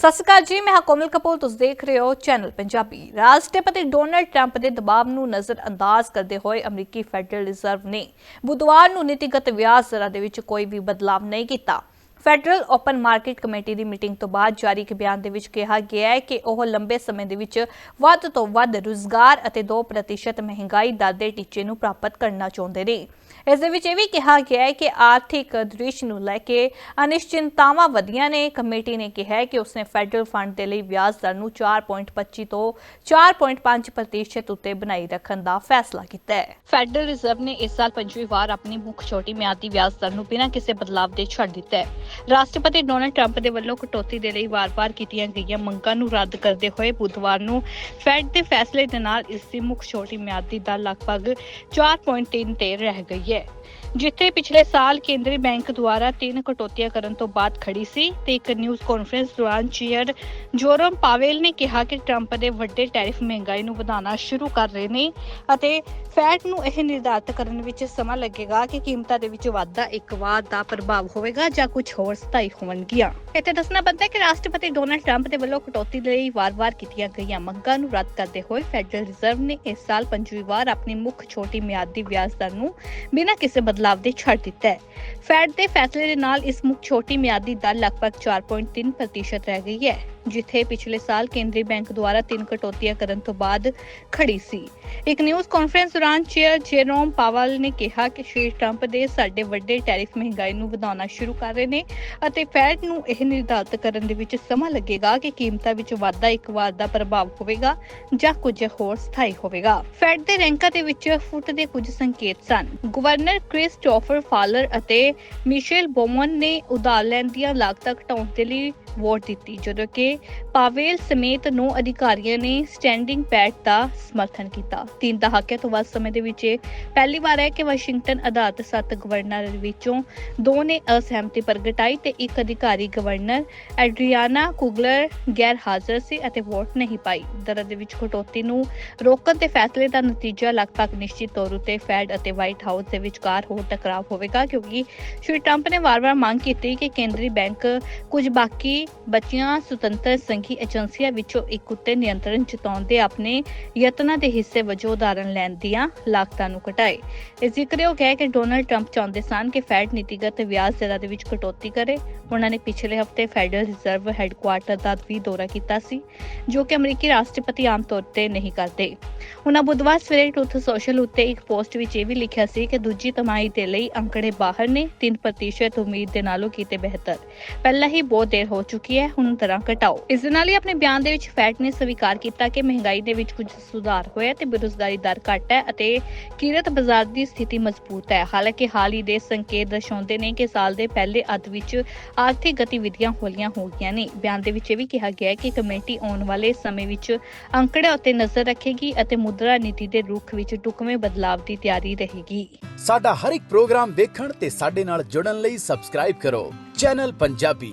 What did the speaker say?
ਸਤਿ ਸ਼੍ਰੀ ਅਕਾਲ ਜੀ, ਮੈਂ ਹਾਂ ਕੋਮਲ ਕਪੂਰ, ਤੁਸੀਂ ਦੇਖ ਰਹੇ ਹੋ ਚੈਨਲ ਪੰਜਾਬੀ। ਰਾਸ਼ਟਰਪਤੀ ਡੋਨਲਡ ਟਰੰਪ ਦੇ ਦਬਾਅ ਨੂੰ ਨਜ਼ਰਅੰਦਾਜ਼ ਕਰਦੇ ਹੋਏ ਅਮਰੀਕੀ ਫੈਡਰਲ ਰਿਜ਼ਰਵ ਨੇ ਬੁੱਧਵਾਰ ਨੂੰ ਨੀਤੀਗਤ ਵਿਆਜ ਦਰਾਂ ਦੇ ਵਿੱਚ ਕੋਈ ਵੀ ਬਦਲਾਅ ਨਹੀਂ ਕੀਤਾ। ਫੈਡਰਲ ਓਪਨ ਮਾਰਕੀਟ ਕਮੇਟੀ ਦੀ ਮੀਟਿੰਗ ਤੋਂ ਬਾਅਦ ਜਾਰੀ ਇੱਕ ਬਿਆਨ ਦੇ ਵਿੱਚ ਕਿਹਾ ਗਿਆ ਹੈ ਕਿ ਉਹ ਲੰਬੇ ਸਮੇਂ ਦੇ ਵਿੱਚ ਵੱਧ ਤੋਂ ਵੱਧ ਰੁਜ਼ਗਾਰ ਅਤੇ 2% ਮਹਿੰਗਾਈ ਦਰ ਦੇ ਟੀਚੇ ਨੂੰ ਪ੍ਰਾਪਤ ਕਰਨਾ ਚਾਹੁੰਦੇ ਨੇ। ਇਸ ਦੇ ਵਿੱਚ ਇਹ ਵੀ ਕਿਹਾ ਗਿਆ ਹੈ ਕਿ ਆਰਥਿਕ ਦ੍ਰਿਸ਼ ਨੂੰ ਲੈ ਕੇ ਅਨਿਸ਼ਚਿੰਤਾਵਾਂ ਵਧੀਆਂ ਨੇ। ਕਮੇਟੀ ਨੇ ਕਿਹਾ ਹੈ ਕਿ ਉਸਨੇ ਫੈਡਰਲ ਫੰਡ ਦੇ ਲਈ ਵਿਆਜ ਦਰ ਨੂੰ 4.25 ਤੋਂ 4.5% ਉੱਤੇ ਬਣਾਈ ਰੱਖਣ ਦਾ ਫੈਸਲਾ ਕੀਤਾ ਹੈ। ਫੈਡਰਲ ਰਿਜ਼ਰਵ ਨੇ ਇਸ ਸਾਲ ਪੰਜਵੀਂ ਵਾਰ ਆਪਣੀ ਮੁੱਖ ਛੋਟੀ ਮਿਆਦੀ ਵਿਆਜ ਦਰ ਨੂੰ ਬਿਨਾਂ ਕਿਸੇ ਬਦਲਾਅ ਦੇ ਛੱਡ ਦਿੱਤਾ ਹੈ। ਰਾਸ਼ਟਰਪਤੀ ਡੋਨਲਡ ਟਰੰਪ ਦੇ ਵੱਲੋਂ ਕਟੌਤੀ ਦੇ ਲਈ ਵਾਰ-ਵਾਰ ਕੀਤੀਆਂ ਗਈਆਂ ਮੰਗਾਂ ਨੂੰ ਰੱਦ ਕਰਦੇ ਹੋਏ ਬੁੱਧਵਾਰ ਨੂੰ ਫੈਡ ਦੇ ਫੈਸਲੇ ਦੇ ਨਾਲ ਇਸ ਦੀ ਮੁੱਖ ਛੋਟੀ ਮਿਆਦੀ ਦਰ ਲਗਭਗ 4.3 ਤੇ ਰਹਿ ਗਈ ਹੈ। ਜਿੱਥੇ ਪਿਛਲੇ ਸਾਲ ਕੇਂਦਰੀ ਬੈਂਕ ਦੁਆਰਾ ਤਿੰਨ ਕਟੌਤੀਆਂ ਕਰਨ ਤੋਂ ਬਾਅਦ ਖੜੀ ਸੀ ਤੇ ਇੱਕ ਨਿਊਜ਼ ਕਾਨਫਰੰਸ ਦੌਰਾਨ ਚੇਅਰ ਜੋਰਮ ਪਾਵੇਲ ਨੇ ਕਿਹਾ ਕਿ ਟਰੰਪ ਦੇ ਵੱਡੇ ਟੈਰਿਫ ਮਹਿੰਗਾਈ ਨੂੰ ਵਧਾਉਣਾ ਸ਼ੁਰੂ ਕਰ ਰਹੇ ਨੇ ਅਤੇ ਫੈਡ ਨੂੰ ਇਹ ਨਿਰਧਾਰਤ ਕਰਨ ਵਿੱਚ ਸਮਾਂ ਲੱਗੇਗਾ ਕਿ ਕੀਮਤਾਂ ਦੇ ਵਿੱਚ ਵਾਧਾ ਇੱਕ ਵਾਰ ਦਾ ਪ੍ਰਭਾਵ ਹੋਵੇਗਾ ਜਾਂ ਕੁਝ ਹੋਰ ਸਥਾਈ ਹੋਣਗੀਆਂ। ਇੱਥੇ ਦੱਸਣਾ ਬਣਦਾ ਕਿ ਰਾਸ਼ਟਰਪਤੀ ਡੋਨਲਡ ਟਰੰਪ ਦੇ ਵੱਲੋਂ ਕਟੌਤੀ ਲਈ ਵਾਰ-ਵਾਰ ਕੀਤੀਆਂ ਗਈਆਂ ਮੰਗਾਂ ਨੂੰ ਰੱਦ ਕਰਦੇ ਹੋਏ ਫੈਡਰਲ ਰਿਜ਼ਰਵ ਨੇ ਇਸ ਸਾਲ ਪੰਜਵੀਂ ਵਾਰ ਆਪਣੀ ਮੁੱਖ ਛੋਟੀ ਮਿਆਦੀ ਵਿਆਜ ਦਰ ਨੂੰ ਬਿਨਾਂ ਕਿਸੇ ਬਦਲਾਅ ਦੇ ਛੱਡ ਦਿੱਤਾ ਹੈ। ਫੈਡ ਦੇ ਫੈਸਲੇ ਦੇ ਨਾਲ ਇਸ ਮੁੱਖ ਛੋਟੀ ਮਿਆਦੀ ਦਰ ਲਗਭਗ 4.3% ਰਹਿ ਗਈ ਹੈ। ਜਿੱਥੇ ਪਿਛਲੇ ਸਾਲ ਕੇਂਦਰੀ ਬੈਂਕ ਦੁਆਰਾ ਤਿੰਨ ਕਟੌਤੀਆਂ ਕਰਨ ਤੋਂ ਬਾਅਦ ਖੜੀ ਸੀ। ਇੱਕ ਨਿਊਜ਼ ਕਾਨਫਰੰਸ ਦੌਰਾਨ ਚੇਅਰ ਜੇਰੋਮ ਪਾਵਲ ਨੇ ਕਿਹਾ ਕਿ ਸ਼੍ਰੀ ਟਰੰਪ ਦੇ ਸਾਡੇ ਵੱਡੇ ਟੈਰਿਫ ਮਹਿੰਗਾਈ ਨੂੰ ਵਧਾਉਣਾ ਸ਼ੁਰੂ ਕਰ ਰਹੇ ਨੇ ਅਤੇ ਫੈਡ ਨੂੰ ਇਹ ਨਿਰਧਾਰਤ ਕਰਨ ਦੇ ਵਿੱਚ ਸਮਾਂ ਲੱਗੇਗਾ ਕਿ ਕੀਮਤਾਂ ਵਿੱਚ ਵਾਧਾ ਇੱਕ ਵਾਰ ਦਾ ਪ੍ਰਭਾਵ ਹੋਵੇਗਾ ਜਾਂ ਕੁਝ ਹੋਰ ਸਥਾਈ ਹੋਵੇਗਾ। ਫੈਡ ਦੇ ਰੈਂਕਾਂ ਦੇ ਵਿੱਚ ਫੁੱਟ ਦੇ ਕੁਝ ਸੰਕੇਤ ਸਨ। ਗਵਰਨਰ ਕ੍ਰਿਸਟੋਫਰ ਫਾਲਰ ਅਤੇ ਮਿਸ਼ੇਲ ਬੋਮਨ ਨੇ ਉਧਾਰ ਲੈਣ ਦੀਆਂ ਲਾਗਤਾਂ ਘਟਾਉਣ ਦੇ ਲਈ ਵੋਟ ਦਿੱਤੀ, ਜਦੋਂ ਕਿ ਪਾਵੇਲ ਸਮੇਤ ਨੌ ਅਧਿਕਾਰੀਆਂ ਨੇ ਸਟੈਂਡਿੰਗ ਪੈਡ ਦਾ ਸਮਰਥਨ ਕੀਤਾ। ਤਿੰਨ ਦਹਾਕਿਆਂ ਤੋਂ ਵੱਧ ਸਮੇਂ ਦੇ ਵਿੱਚ ਇਹ ਪਹਿਲੀ ਵਾਰ ਹੈ ਕਿ ਵਾਸ਼ਿੰਗਟਨ ਅਦਾਲਤ ਸੱਤ ਗਵਰਨਰ ਵਿੱਚੋਂ ਦੋ ਨੇ ਅਸਹਿਮਤੀ ਪ੍ਰਗਟਾਈ ਤੇ ਇੱਕ ਅਧਿਕਾਰੀ ਗਵਰਨਰ ਐਡਰੀਆਨਾ ਕੁਗਲਰ, ਗੈਰ ਹਾਜ਼ਰ ਸੀ ਅਤੇ ਵੋਟ ਨਹੀਂ ਪਾਈ। ਦਰਾਂ ਦੇ ਵਿੱਚ ਕਟੌਤੀ ਨੂੰ ਰੋਕਣ ਦੇ ਫੈਸਲੇ ਦਾ ਨਤੀਜਾ ਲਗਭਗ ਨਿਸ਼ਚਿਤ ਤੌਰ ਉਤੇ ਫੈਡ ਅਤੇ ਵਾਈਟ ਹਾਊਸ ਦੇ ਵਿਚਕਾਰ ਹੋਰ ਟਕਰਾਅ ਹੋਵੇਗਾ ਕਿਉਂਕਿ ਸ਼੍ਰੀ ਟਰੰਪ ਨੇ ਵਾਰ-ਵਾਰ ਮੰਗ ਕੀਤੀ ਕਿ ਕੇਂਦਰੀ ਬੈਂਕ ਕੁਝ ਬਾਕੀ ਬਚੀਆਂ ਸੁਤੰਤਰ ਸੰਘੀ ਏਜੰਸੀਆਂ ਵਿੱਚੋਂ ਇੱਕ ਉੱਤੇ ਨਿਯੰਤਰਣ ਜਤਾਉਣ ਦੇ ਆਪਣੇ ਯਤਨਾਂ ਦੇ ਹਿੱਸੇ ਵਜੋਂ ਉਦਾਹਰਣ ਲੈਣ ਦੀਆਂ ਲਾਗਤਾਂ ਨੂੰ ਘਟਾਏ। ਇਹ ਜ਼ਿਕਰਯੋਗ ਹੈ ਕਿ ਡੋਨਲਡ ਟਰੰਪ ਚਾਹੁੰਦੇ ਸਨ ਕਿ ਫੈਡ ਨੀਤੀਗਤ ਵਿਆਜ ਦਰਾਂ ਦੇ ਵਿੱਚ ਕਟੌਤੀ ਕਰੇ। ਉਹਨਾਂ ਨੇ ਪਿਛਲੇ ਹਫ਼ਤੇ ਫੈਡਰਲ ਰਿਜ਼ਰਵ ਹੈੱਡਕੁਆਰਟਰ ਦਾ ਵੀ ਦੌਰਾ ਕੀਤਾ ਸੀ, ਜੋ ਕਿ ਅਮਰੀਕੀ ਰਾਸ਼ਟਰਪਤੀ ਆਮ ਤੌਰ ਤੇ ਨਹੀਂ ਕਰਦੇ। ਉਹਨਾਂ ਬੁੱਧਵਾਰ ਸਵੇਰੇ ਟਰੂਥ ਸੋਸ਼ਲ ਉੱਤੇ ਇੱਕ ਪੋਸਟ ਵਿੱਚ ਇਹ ਵੀ ਲਿਖਿਆ ਸੀ ਕਿ ਦੂਜੀ ਤਿਮਾਹੀ ਦੇ ਲਈ ਅੰਕੜੇ ਬਾਹਰ ਨੇ 3% ਉਮੀਦ ਦੇ ਨਾਲੋਂ ਕੀਤੇ ਬਿਹਤਰ। ਪਹਿਲਾਂ ਹੀ ਬਹੁਤ ਦੇਰ ਹੋ ਚੁੱਕੀ ਹੈ, ਹੁਣ ਤਰ੍ਹਾਂ ਘਟਾਓ ਇਸ ਦੇ ਨਾਲ ਹੀ ਆਪਣੇ ਬਿਆਨ ਦੇ ਵਿੱਚ ਫੈਡ ਨੇ ਸਵੀਕਾਰ ਕੀਤਾ ਕਿ ਮਹਿੰਗਾਈ ਦੇ ਵਿੱਚ ਕੁਝ ਸੁਧਾਰ ਹੋਇਆ ਤੇ ਬੇਰੁਜ਼ਗਾਰੀ ਦਰ ਘੱਟ ਹੈ ਅਤੇ ਕੀਰਤ ਬਾਜ਼ਾਰ ਦੀ ਸਥਿਤੀ ਮਜ਼ਬੂਤ ਹੈ। ਹਾਲਾਂਕਿ ਹਾਲ ਹੀ ਦੇ ਸੰਕੇਤ ਦਰਸਾਉਂਦੇ ਨੇ ਕਿ ਸਾਲ ਦੇ ਪਹਿਲੇ ਅੱਧ ਵਿੱਚ ਆਰਥਿਕ ਗਤੀਵਿਧੀਆਂ ਹੌਲੀਆਂ ਹੋ ਗਈਆਂ ਨੇ। ਬਿਆਨ ਦੇ ਵਿੱਚ ਇਹ ਵੀ ਕਿਹਾ ਗਿਆ ਹੈ ਕਿ ਕਮੇਟੀ ਆਉਣ ਵਾਲੇ ਸਮੇਂ ਵਿੱਚ ਅੰਕੜਿਆਂ ਉੱਤੇ ਨਜ਼ਰ ਰੱਖੇਗੀ ਅਤੇ ਮੁਦਰਾ ਨੀਤੀ ਦੇ ਰੁਖ ਵਿੱਚ ਢੁਕਵੇਂ ਬਦਲਾਅ ਦੀ ਤਿਆਰੀ ਰਹੇਗੀ। ਸਾਡਾ ਹਰ ਇੱਕ ਪ੍ਰੋਗਰਾਮ ਦੇਖਣ ਤੇ ਸਾਡੇ ਨਾਲ ਜੁੜਨ ਲਈ ਸਬਸਕ੍ਰਾਈਬ ਕਰੋ। ਚੈਨਲ ਪੰਜਾਬੀ